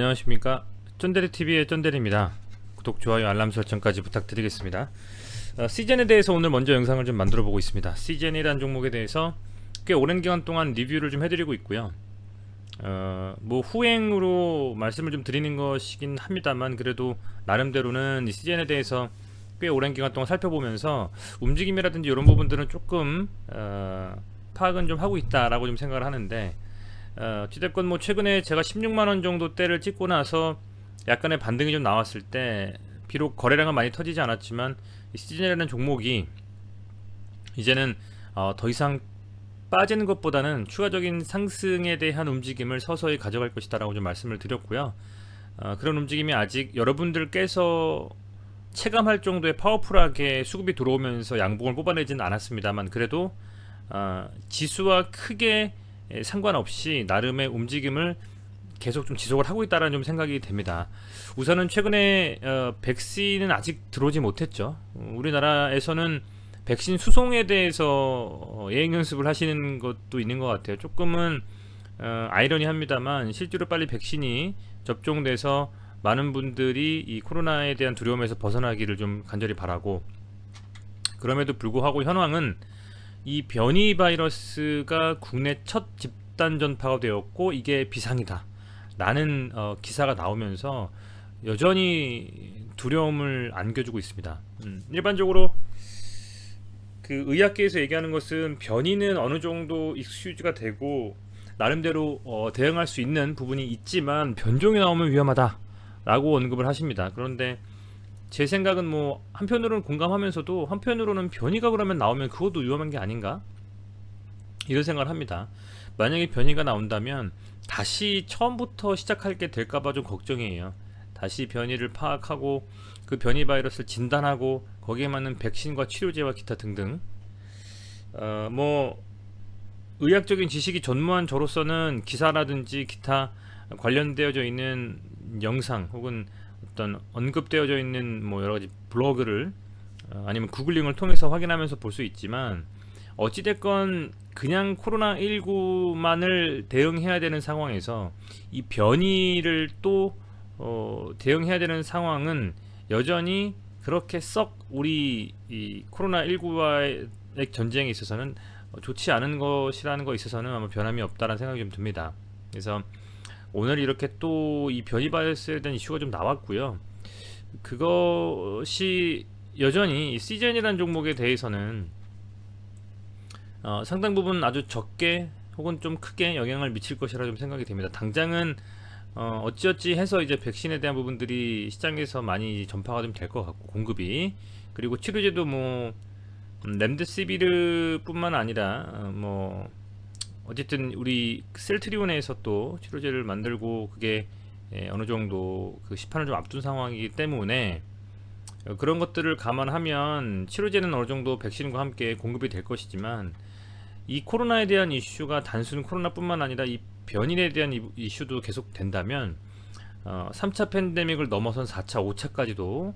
안녕하십니까? 쫀데리TV의 쫀데리입니다. 구독, 좋아요, 알람 설정까지 부탁드리겠습니다. 어, 시즌에 대해서 오늘 먼저 영상을 좀 만들어 보고 있습니다. 시즌이란 종목에 대해서 꽤 오랜 기간 동안 리뷰를 좀 해드리고 있고요. 어, 뭐 후행으로 말씀을 좀 드리는 것이긴 합니다만 그래도 나름대로는 이 시즌에 대해서 꽤 오랜 기간 동안 살펴보면서 움직임이라든지 이런 부분들은 조금 어, 파악은 좀 하고 있다라고 좀 생각을 하는데 어, 어찌됐건 뭐 최근에 제가 16만원 정도 대를 찍고 나서 약간의 반등이 좀 나왔을 때 비록 거래량은 많이 터지지 않았지만 이 시즌이라는 종목이 이제는 어, 더 이상 빠지는 것보다는 추가적인 상승에 대한 움직임을 서서히 가져갈 것이다라고 좀 말씀을 드렸고요. 어, 그런 움직임이 아직 여러분들께서 체감할 정도의 파워풀하게 수급이 들어오면서 양봉을 뽑아내지는 않았습니다만 그래도 어, 지수와 크게 에, 상관없이 나름의 움직임을 계속 좀 지속을 하고 있다라는 좀 생각이 됩니다. 우선은 최근에 어, 백신은 아직 들어오지 못했죠. 어, 우리나라에서는 백신 수송에 대해서 어, 예행 연습을 하시는 것도 있는 것 같아요. 조금은 어, 아이러니합니다만 실제로 빨리 백신이 접종돼서 많은 분들이 이 코로나에 대한 두려움에서 벗어나기를 좀 간절히 바라고 그럼에도 불구하고 현황은 이 변이 바이러스가 국내 첫 집단 전파가 되었고 이게 비상이다. 라는 어, 기사가 나오면서 여전히 두려움을 안겨주고 있습니다. 음, 일반적으로 그 의학계에서 얘기하는 것은 변이는 어느 정도 익스큐즈가 되고 나름대로 어, 대응할 수 있는 부분이 있지만 변종이 나오면 위험하다라고 언급을 하십니다. 그런데 제 생각은 뭐 한편으로는 공감하면서도 한편으로는 변이가 그러면 나오면 그것도 위험한 게 아닌가 이런 생각을 합니다. 만약에 변이가 나온다면 다시 처음부터 시작할 게 될까봐 좀 걱정이에요. 다시 변이를 파악하고 그 변이 바이러스를 진단하고 거기에 맞는 백신과 치료제와 기타 등등 어, 뭐 의학적인 지식이 전무한 저로서는 기사라든지 기타 관련되어져 있는 영상 혹은 어떤 언급되어져 있는 뭐 여러 가지 블로그를 어, 아니면 구글링을 통해서 확인하면서 볼 수 있지만 어찌됐건 그냥 코로나19만을 대응해야 되는 상황에서 이 변이를 또 어, 대응해야 되는 상황은 여전히 그렇게 썩 우리 이 코로나19와의 전쟁에 있어서는 좋지 않은 것이라는 거 있어서는 아마 변함이 없다라는 생각이 좀 듭니다. 그래서 오늘 이렇게 또 이 변이 바이러스에 대한 이슈가 좀 나왔고요. 그것이 여전히 시즌이라는 종목에 대해서는 어, 상당 부분 아주 적게 혹은 좀 크게 영향을 미칠 것이라 좀 생각이 됩니다. 당장은 어, 어찌어찌 해서 이제 백신에 대한 부분들이 시장에서 많이 전파가 좀 될 것 같고 공급이 그리고 치료제도 뭐 음, 렘데시비르뿐만 아니라 어, 뭐 어쨌든 우리 셀트리온에서 또 치료제를 만들고 그게 예, 어느 정도 그 시판을 좀 앞둔 상황이기 때문에 어, 그런 것들을 감안하면 치료제는 어느 정도 백신과 함께 공급이 될 것이지만 이 코로나에 대한 이슈가 단순 코로나뿐만 아니라 이 변인에 대한 이- 이슈도 계속 된다면 어, 3차 팬데믹을 넘어선 4차, 5차까지도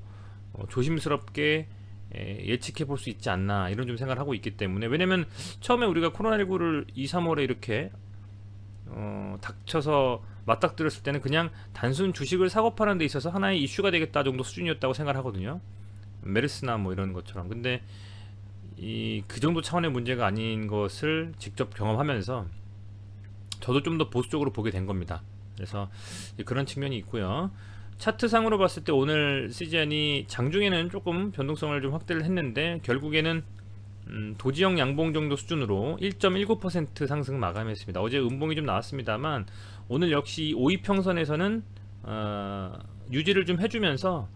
어, 조심스럽게 에, 예측해 볼 수 있지 않나 이런 좀 생각을 하고 있기 때문에 왜냐면 처음에 우리가 코로나19를 2, 3월에 이렇게 어, 닥쳐서 맞닥뜨렸을 때는 그냥 단순 주식을 사고 파는 데 있어서 하나의 이슈가 되겠다 정도 수준이었다고 생각을 하거든요. 메르스나 뭐 이런 것처럼. 근데 이 그 정도 차원의 문제가 아닌 것을 직접 경험하면서 저도 좀 더 보수적으로 보게 된 겁니다. 그래서 그런 측면이 있고요. 차트상으로 봤을 때 오늘 시즌이 장중에는 조금 변동성을 좀 확대를 했는데 결국에는 음, 도지형 양봉 정도 수준으로 1.19% 상승 마감했습니다. 어제 음봉이 좀 나왔습니다만 오늘 역시 5위 평선에서는 어, 유지를 좀 해주면서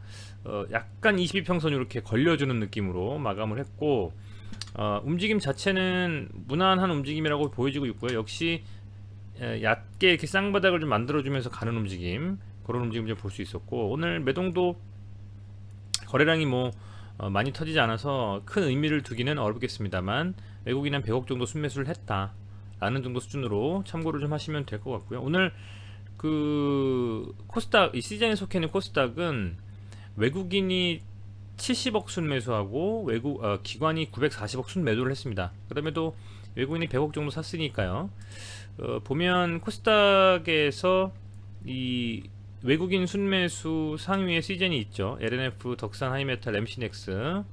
어, 약간 22평선 이렇게 걸려주는 느낌으로 마감을 했고 어, 움직임 자체는 무난한 움직임이라고 보여지고 있고요. 역시 에, 얕게 이렇게 쌍바닥을 좀 만들어주면서 가는 움직임 그런 움직임 좀볼수 있었고 오늘 매동도 거래량이 뭐 어, 많이 터지지 않아서 큰 의미를 두기는 어렵겠습니다만 외국인 한 100억 정도 순매수를 했다 라는 정도 수준으로 참고를 좀 하시면 될 것 같고요. 오늘 그 코스닥 이 시장에 속해 있는 코스닥은 외국인이 70억 순매수하고 외국 어, 기관이 940억 순매도를 했습니다. 그럼에도 외국인이 100억 정도 샀으니까요. 어, 보면 코스닥에서 이 외국인 순매수 상위에 시즌이 있죠. LNF, 덕산, 하이메탈, MC넥스.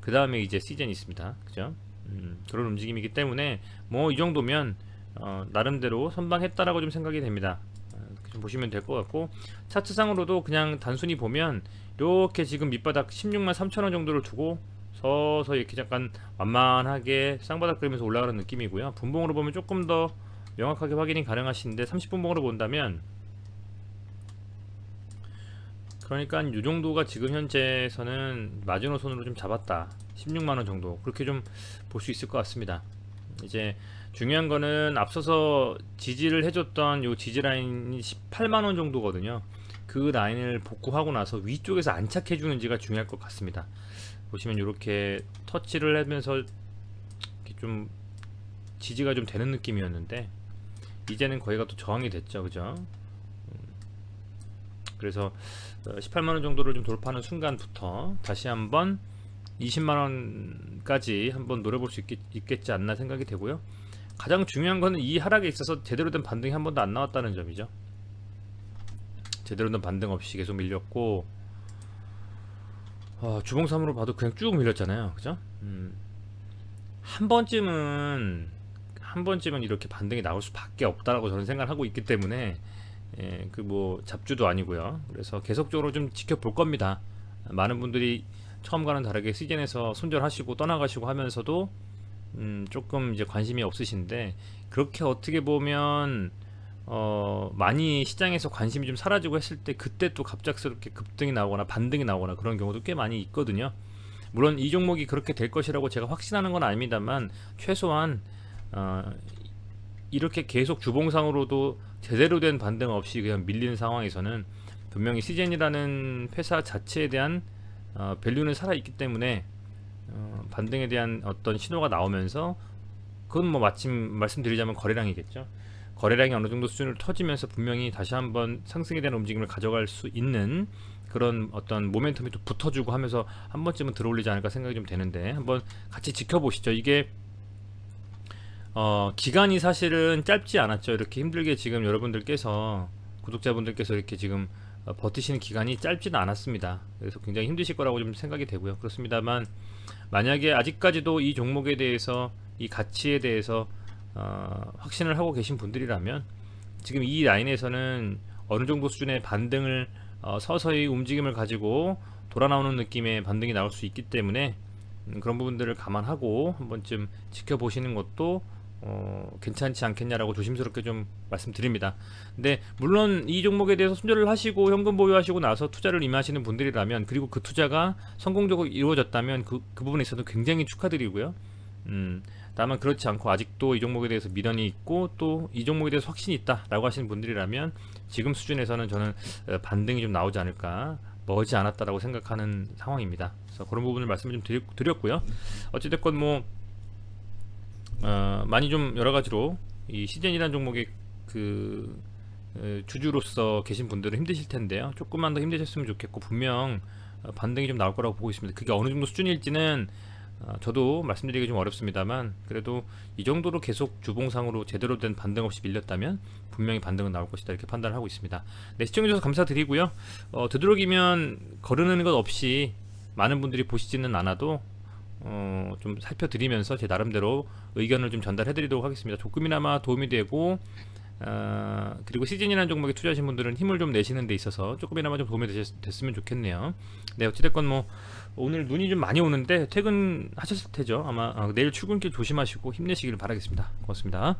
그 다음에 이제 시즌이 있습니다. 그죠? 음, 그런 움직임이기 때문에 뭐 이 정도면 어, 나름대로 선방했다라고 좀 생각이 됩니다. 어, 좀 보시면 될 것 같고 차트상으로도 그냥 단순히 보면 이렇게 지금 밑바닥 16만 3천 원 정도를 두고 서서 이렇게 잠깐 완만하게 쌍바닥 그리면서 올라가는 느낌이고요. 분봉으로 보면 조금 더 명확하게 확인이 가능하신데 30분봉으로 본다면 그러니까 이 정도가 지금 현재에서는 마지노선으로 좀 잡았다. 16만원 정도. 그렇게 좀 볼 수 있을 것 같습니다. 이제 중요한 거는 앞서서 지지를 해줬던 요 지지 라인이 18만원 정도거든요. 그 라인을 복구하고 나서 위쪽에서 안착해 주는지가 중요할 것 같습니다. 보시면 이렇게 터치를 하면서 좀 지지가 좀 되는 느낌이었는데 이제는 거기가 또 저항이 됐죠. 그죠? 음, 그래서 18만원 정도를 좀 돌파하는 순간부터 다시 한번 20만원까지 한번 노려볼 수 있겠, 있겠 지 않나 생각이 되고요. 가장 중요한 거는 이 하락에 있어서 제대로 된 반등이 한 번도 안 나왔다는 점이죠. 제대로 된 반등 없이 계속 밀렸고 어, 주봉삼으로 봐도 그냥 쭉 밀렸잖아요. 그죠? 음, 한 번쯤은 한 번쯤은 이렇게 반등이 나올 수밖에 없다라고 저는 생각을 하고 있기 때문에 예, 그 뭐 잡주도 아니고요. 그래서 계속적으로 좀 지켜볼 겁니다. 많은 분들이 처음과는 다르게 시즌에서 손절하시고 떠나가시고 하면서도 음, 조금 이제 관심이 없으신데 그렇게 어떻게 보면 어, 많이 시장에서 관심이 좀 사라지고 했을 때 그때 또 갑작스럽게 급등이 나오거나 반등이 나오거나 그런 경우도 꽤 많이 있거든요. 물론 이 종목이 그렇게 될 것이라고 제가 확신하는 건 아닙니다만 최소한 어, 이렇게 계속 주봉상으로도 제대로 된 반등 없이 그냥 밀리는 상황에서는 분명히 시젠이라는 회사 자체에 대한 어, 밸류는 살아있기 때문에 어, 반등에 대한 어떤 신호가 나오면서 그건 뭐 마침 말씀드리자면 거래량이겠죠. 거래량이 어느 정도 수준을 터지면서 분명히 다시 한번 상승에 대한 움직임을 가져갈 수 있는 그런 어떤 모멘텀이 또 붙어주고 하면서 한 번쯤은 들어올리지 않을까 생각이 좀 되는데 한번 같이 지켜보시죠. 이게 어, 기간이 사실은 짧지 않았죠. 이렇게 힘들게 지금 여러분들께서 구독자분들께서 이렇게 지금 어, 버티시는 기간이 짧지는 않았습니다. 그래서 굉장히 힘드실 거라고 좀 생각이 되고요. 그렇습니다만 만약에 아직까지도 이 종목에 대해서 이 가치에 대해서 어, 확신을 하고 계신 분들이라면 지금 이 라인에서는 어느 정도 수준의 반등을 어, 서서히 움직임을 가지고 돌아 나오는 느낌의 반등이 나올 수 있기 때문에 음, 그런 부분들을 감안하고 한 번쯤 지켜보시는 것도 어, 괜찮지 않겠냐라고 조심스럽게 좀 말씀드립니다. 근데 물론 이 종목에 대해서 손절을 하시고 현금 보유하시고 나서 투자를 임하시는 분들이라면 그리고 그 투자가 성공적으로 이루어졌다면 그, 그 부분에 있어서 굉장히 축하드리고요. 음, 다만 그렇지 않고 아직도 이 종목에 대해서 미련이 있고 또 이 종목에 대해서 확신이 있다라고 하시는 분들이라면 지금 수준에서는 저는 어, 반등이 좀 나오지 않을까 머지 않았다라고 생각하는 상황입니다. 그래서 그런 부분을 말씀을 좀 드렸, 드렸고요. 어찌됐건 뭐 어, 많이 좀 여러 가지로 이 시즌이라는 종목의 그 어, 주주로서 계신 분들은 힘드실 텐데요. 조금만 더 힘드셨으면 좋겠고 분명 어, 반등이 좀 나올 거라고 보고 있습니다. 그게 어느 정도 수준일지는 어, 저도 말씀드리기 좀 어렵습니다만 그래도 이 정도로 계속 주봉상으로 제대로 된 반등 없이 밀렸다면 분명히 반등은 나올 것이다 이렇게 판단을 하고 있습니다. 네 시청해주셔서 감사드리고요. 어, 되도록이면 거르는 것 없이 많은 분들이 보시지는 않아도 어, 좀 살펴드리면서 제 나름대로 의견을 좀 전달해드리도록 하겠습니다. 조금이나마 도움이 되고 어, 그리고 시즌이라는 종목에 투자하신 분들은 힘을 좀 내시는 데 있어서 조금이나마 좀 도움이 되셨, 됐으면 좋겠네요. 네, 어찌됐건 뭐 오늘 눈이 좀 많이 오는데 퇴근하셨을 테죠. 아마 어, 내일 출근길 조심하시고 힘내시기를 바라겠습니다. 고맙습니다.